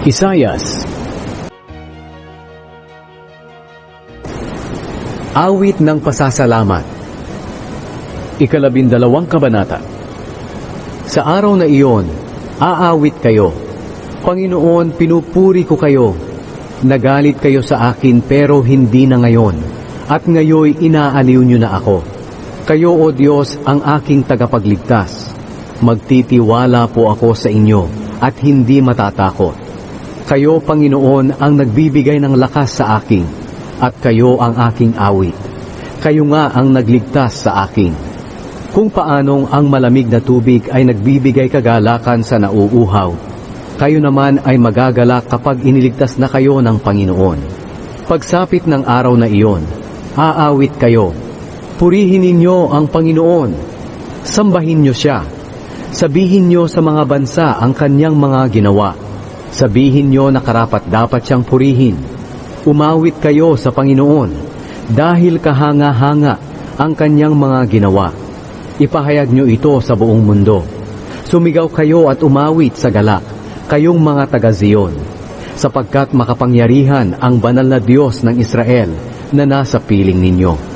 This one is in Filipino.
Isayas Awit ng Pasasalamat Ikalabindalawang Kabanata Sa araw na iyon, aawit kayo. Panginoon, pinupuri ko kayo. Nagalit kayo sa akin pero hindi na ngayon. At ngayoy inaaliw niyo na ako. Kayo, O Diyos, ang aking tagapagligtas. Magtitiwala po ako sa inyo at hindi matatakot. Kayo, Panginoon, ang nagbibigay ng lakas sa akin, at kayo ang aking awit. Kayo nga ang nagligtas sa akin. Kung paanong ang malamig na tubig ay nagbibigay kagalakan sa nauuhaw, kayo naman ay magagalak kapag iniligtas na kayo ng Panginoon. Pagsapit ng araw na iyon, aawit kayo. Purihin ninyo ang Panginoon. Sambahin nyo siya. Sabihin nyo sa mga bansa ang kanyang mga ginawa. Sabihin nyo na karapat dapat siyang purihin. Umawit kayo sa Panginoon dahil kahanga-hanga ang kanyang mga ginawa. Ipahayag nyo ito sa buong mundo. Sumigaw kayo at umawit sa galak, kayong mga taga-Zion, sapagkat makapangyarihan ang banal na Diyos ng Israel na nasa piling ninyo.